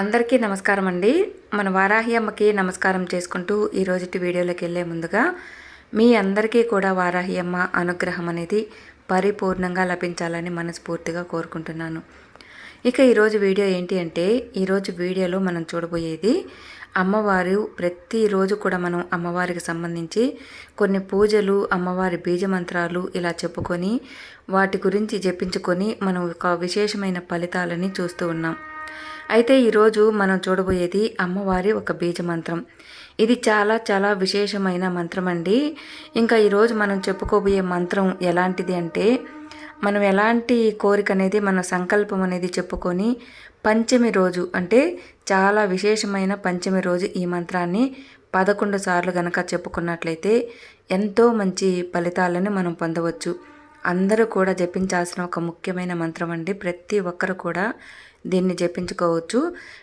అందరికీ నమస్కారం అండి. మన వారాహి అమ్మకి నమస్కారం చేసుకుంటూ ఈ వీడియోలోకి వెళ్ళే ముందుగా మీ అందరికీ కూడా వారాహి అమ్మ అనుగ్రహం అనేది పరిపూర్ణంగా లభించాలని మనస్ఫూర్తిగా కోరుకుంటున్నాను. ఇక ఈరోజు వీడియో ఏంటి అంటే ఈరోజు వీడియోలో మనం చూడబోయేది అమ్మవారు ప్రతిరోజు కూడా మనం అమ్మవారికి సంబంధించి కొన్ని పూజలు అమ్మవారి బీజమంత్రాలు ఇలా చెప్పుకొని వాటి గురించి జపించుకొని మనం ఒక విశేషమైన ఫలితాలని చూస్తూ ఉన్నాం. అయితే ఈరోజు మనం చూడబోయేది అమ్మవారి ఒక బీజ మంత్రం ఇది చాలా చాలా విశేషమైన మంత్రం అండి ఇంకా ఈరోజు మనం చెప్పుకోబోయే మంత్రం ఎలాంటిది అంటే మనం ఎలాంటి కోరిక అనేది మన సంకల్పం అనేది చెప్పుకొని పంచమి రోజు అంటే చాలా విశేషమైన పంచమి రోజు ఈ మంత్రాన్ని పదకొండు సార్లు గనక చెప్పుకున్నట్లయితే ఎంతో మంచి ఫలితాలను మనం పొందవచ్చు. అందరూ కూడా జపించాల్సిన ఒక ముఖ్యమైన మంత్రం అండి. ప్రతి ఒక్కరు కూడా దీన్ని జపించుకోవచ్చు.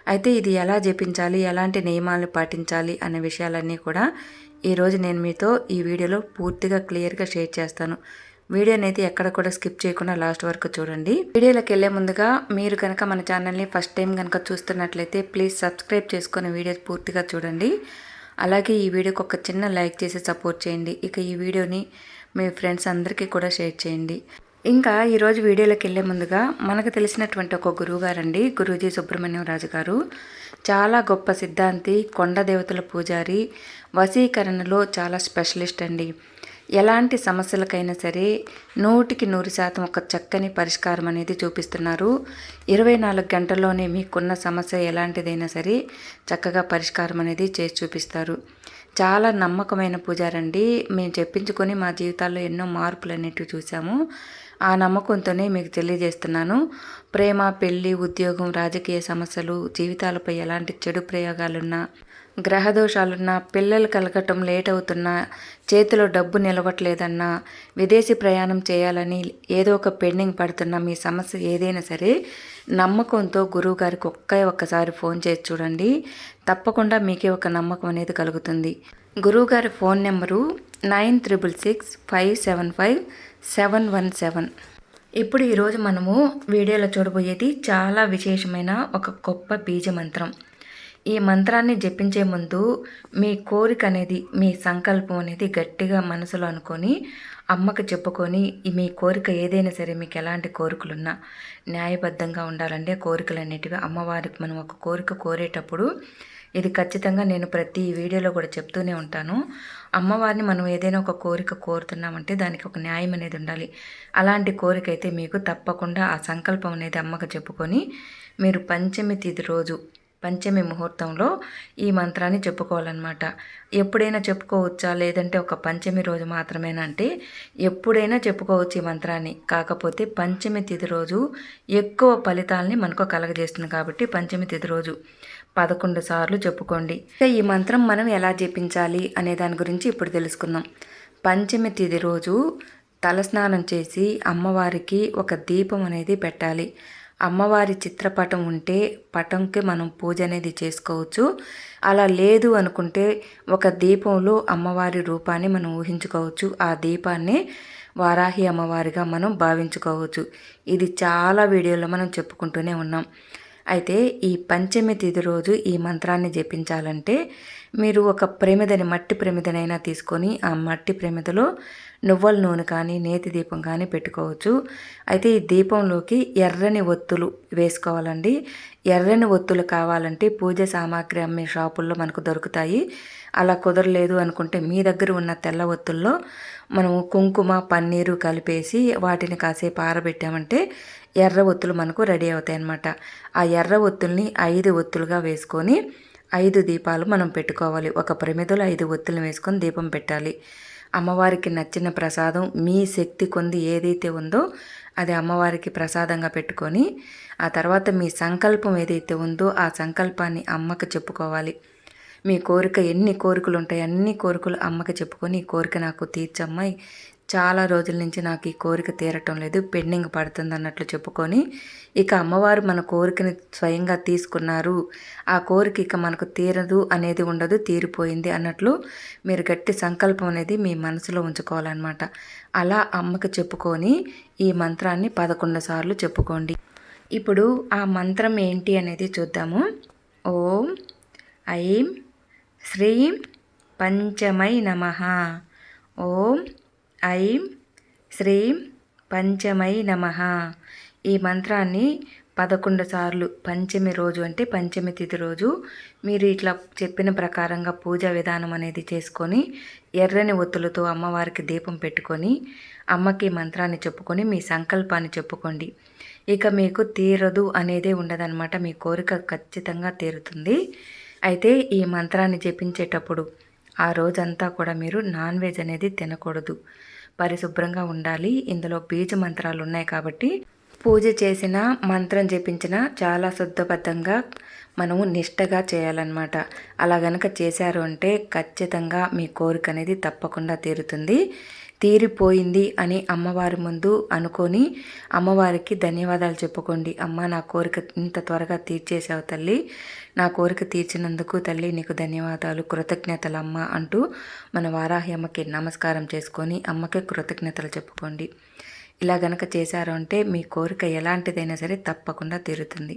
అయితే ఇది ఎలా జపించాలి? ఎలాంటి నియమాలను పాటించాలి? అనే విషయాలన్నీ కూడా ఈరోజు నేను మీతో ఈ వీడియోలో పూర్తిగా క్లియర్గా షేర్ చేస్తాను. వీడియోని అయితే ఎక్కడ కూడా స్కిప్ చేయకుండా లాస్ట్ వరకు చూడండి. వీడియోలోకి వెళ్ళే ముందుగా మీరు కనుక మన ఛానల్ని ఫస్ట్ టైం కనుక చూస్తున్నట్లయితే ప్లీజ్ సబ్స్క్రైబ్ చేసుకుని వీడియోస్ పూర్తిగా చూడండి. అలాగే ఈ వీడియోకి ఒక చిన్న లైక్ చేసి సపోర్ట్ చేయండి. ఇక ఈ వీడియోని మీ ఫ్రెండ్స్ అందరికీ కూడా షేర్ చేయండి. ఇంకా ఈరోజు వీడియోలోకి వెళ్ళే ముందుగా మనకు తెలిసినటువంటి ఒక గురువు గారండి గురూజీ సుబ్రహ్మణ్యం రాజు గారు. చాలా గొప్ప సిద్ధాంతి కొండ దేవతల పూజారి వశీకరణలో చాలా స్పెషలిస్ట్ అండి. ఎలాంటి సమస్యలకైనా సరే నూటికి నూరు శాతం ఒక చక్కని పరిష్కారం అనేది చూపిస్తున్నారు. ఇరవై నాలుగు గంటల్లోనే మీకున్న సమస్య ఎలాంటిదైనా సరే చక్కగా పరిష్కారం అనేది చేసి చూపిస్తారు. చాలా నమ్మకమైన పూజారండి. మేము చెప్పించుకొని మా జీవితాల్లో ఎన్నో మార్పులు అనేటివి చూసాము ఆ నమ్మకంతోనే మీకు తెలియజేస్తున్నాను. ప్రేమ పెళ్ళి ఉద్యోగం రాజకీయ సమస్యలు జీవితాలపై ఎలాంటి చెడు ప్రయోగాలున్నా గ్రహదోషాలున్నా పిల్లలు కలగటం లేట్ అవుతున్నా చేతిలో డబ్బు నిలవట్లేదన్నా విదేశీ ప్రయాణం చేయాలని ఏదో ఒక పెండింగ్ పడుతున్న మీ సమస్య ఏదైనా సరే నమ్మకంతో గురువు గారికి ఒక్క ఒక్కసారి ఫోన్ చేసి చూడండి. తప్పకుండా మీకే ఒక నమ్మకం అనేది కలుగుతుంది. గురువుగారి phone number nine triple six five seven five seven one seven. ఇప్పుడు ఈరోజు మనము వీడియోలో చూడబోయేది చాలా విశేషమైన ఒక గొప్ప బీజ మంత్రం. ఈ మంత్రాన్ని జపించే ముందు మీ కోరిక అనేది మీ సంకల్పం అనేది గట్టిగా మనసులో అనుకొని అమ్మకు చెప్పుకొని మీ కోరిక ఏదైనా సరే మీకు ఎలాంటి కోరికలున్నా న్యాయబద్ధంగా ఉండాలంటే కోరికలు అనేటివి అమ్మవారికి మనం ఒక కోరిక కోరేటప్పుడు ఇది ఖచ్చితంగా నేను ప్రతి వీడియోలో కూడా చెప్తూనే ఉంటాను. అమ్మవారిని మనం ఏదైనా ఒక కోరిక కోరుతున్నామంటే దానికి ఒక న్యాయం అనేది ఉండాలి. అలాంటి కోరిక అయితే మీకు తప్పకుండా ఆ సంకల్పం అనేది అమ్మకు చెప్పుకొని మీరు పంచమి తిథి రోజు పంచమి ముహూర్తంలో ఈ మంత్రాన్ని చెప్పుకోవాలన్నమాట. ఎప్పుడైనా చెప్పుకోవచ్చా? లేదంటే ఒక పంచమి రోజు మాత్రమేనంటే ఎప్పుడైనా చెప్పుకోవచ్చు ఈ మంత్రాన్ని. కాకపోతే పంచమి తిథి రోజు ఎక్కువ ఫలితాలని మనకు కలగజేస్తుంది కాబట్టి పంచమి తిథి రోజు పదకొండు సార్లు చెప్పుకోండి. ఈ మంత్రం మనం ఎలా జపించాలి అనే దాని గురించి ఇప్పుడు తెలుసుకుందాం. పంచమి తిథి రోజు తలస్నానం చేసి అమ్మవారికి ఒక దీపం అనేది పెట్టాలి. అమ్మవారి చిత్రపటం ఉంటే పటంకి మనం పూజ అనేది చేసుకోవచ్చు. అలా లేదు అనుకుంటే ఒక దీపంలో అమ్మవారి రూపాన్ని మనం ఊహించుకోవచ్చు. ఆ దీపాన్ని వారాహి అమ్మవారిగా మనం భావించుకోవచ్చు. ఇది చాలా వీడియోలో మనం చెప్పుకుంటూనే ఉన్నాం. అయితే ఈ పంచమి తిథి రోజు ఈ మంత్రాన్ని జపించాలంటే మీరు ఒక ప్రమిదని మట్టి ప్రమిదనైనా తీసుకొని ఆ మట్టి ప్రమిదలో నువ్వుల నూనె కానీ నేతి దీపం కానీ పెట్టుకోవచ్చు. అయితే ఈ దీపంలోకి ఎర్రని ఒత్తులు వేసుకోవాలండి. ఎర్రని ఒత్తులు కావాలంటే పూజ సామాగ్రి అమ్మే షాపుల్లో మనకు దొరుకుతాయి. అలా కుదరలేదు అనుకుంటే మీ దగ్గర ఉన్న తెల్ల ఒత్తుల్లో మనము కుంకుమ పన్నీరు కలిపేసి వాటిని కాసేపు ఆరబెట్టామంటే ఎర్ర ఒత్తులు మనకు రెడీ అవుతాయి అన్నమాట ఆ ఎర్ర ఒత్తుల్ని ఐదు ఒత్తులుగా వేసుకొని ఐదు దీపాలు మనం పెట్టుకోవాలి. ఒక ప్రమిదలో ఐదు ఒత్తులు వేసుకొని దీపం పెట్టాలి. అమ్మవారికి నచ్చిన ప్రసాదం మీ శక్తి కొంది ఏదైతే ఉందో అది అమ్మవారికి ప్రసాదంగా పెట్టుకొని ఆ తర్వాత మీ సంకల్పం ఏదైతే ఉందో ఆ సంకల్పాన్ని అమ్మకు చెప్పుకోవాలి. మీ కోరిక ఎన్ని కోరికలు ఉంటాయి అన్ని కోరికలు అమ్మకి చెప్పుకొని ఈ కోరిక నాకు తీర్చమ్మాయి చాలా రోజుల నుంచి నాకు ఈ కోరిక తీరటం లేదు పెండింగ్ పడుతుంది అన్నట్లు చెప్పుకొని ఇక అమ్మవారు మన కోరికని స్వయంగా తీసుకున్నారు. ఆ కోరిక ఇక మనకు తీరదు అనేది ఉండదు తీరిపోయింది అన్నట్లు మీరు గట్టి సంకల్పం అనేది మీ మనసులో ఉంచుకోవాలన్నమాట. అలా అమ్మకి చెప్పుకొని ఈ మంత్రాన్ని పదకొండు సార్లు చెప్పుకోండి. ఇప్పుడు ఆ మంత్రం ఏంటి అనేది చూద్దాము. ఓం ఐం శ్రీం పంచమై నమ. ఓం ఐం శ్రీం పంచమై నమ. ఈ మంత్రాన్ని పదకొండు సార్లు పంచమి రోజు అంటే పంచమి తిథి రోజు మీరు ఇట్లా చెప్పిన ప్రకారంగా పూజా విధానం అనేది చేసుకొని ఎర్రని ఒత్తులతో అమ్మవారికి దీపం పెట్టుకొని అమ్మకి మంత్రాన్ని చెప్పుకొని మీ సంకల్పాన్ని చెప్పుకోండి. ఇక మీకు తీరదు అనేదే ఉండదన్నమాట. మీ కోరిక ఖచ్చితంగా తీరుతుంది. అయితే ఈ మంత్రాన్ని జపించేటప్పుడు ఆ రోజంతా కూడా మీరు నాన్ వెజ్ అనేది తినకూడదు. పరిశుభ్రంగా ఉండాలి. ఇందులో బీజ మంత్రాలు ఉన్నాయి కాబట్టి పూజ చేసిన మంత్రం జపించిన చాలా శుద్ధబద్ధంగా మనము నిష్టగా చేయాలన్నమాట. అలా గనక చేశారు అంటే ఖచ్చితంగా మీ కోరిక అనేది తప్పకుండా తీరుతుంది. తీరిపోయింది అని అమ్మవారి ముందు అనుకొని అమ్మవారికి ధన్యవాదాలు చెప్పుకోండి. అమ్మ నా కోరిక ఇంత త్వరగా తీర్చేసావు తల్లి. నా కోరిక తీర్చినందుకు తల్లి నీకు ధన్యవాదాలు. కృతజ్ఞతలు అమ్మ అంటూ మన వారాహి అమ్మకి నమస్కారం చేసుకొని అమ్మకి కృతజ్ఞతలు చెప్పుకోండి. ఇలా గనక చేశారు అంటే మీ కోరిక ఎలాంటిదైనా సరే తప్పకుండా తీరుతుంది.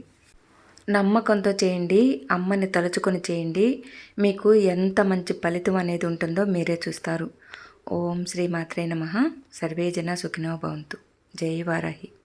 నమ్మకంతో చేయండి అమ్మని తలుచుకొని చేయండి. మీకు ఎంత మంచి ఫలితం అనేది ఉంటుందో మీరే చూస్తారు. ఓం శ్రీ మాత్రే నమ. సర్వే జన సుఖినో భవంతు. జై వారాహి.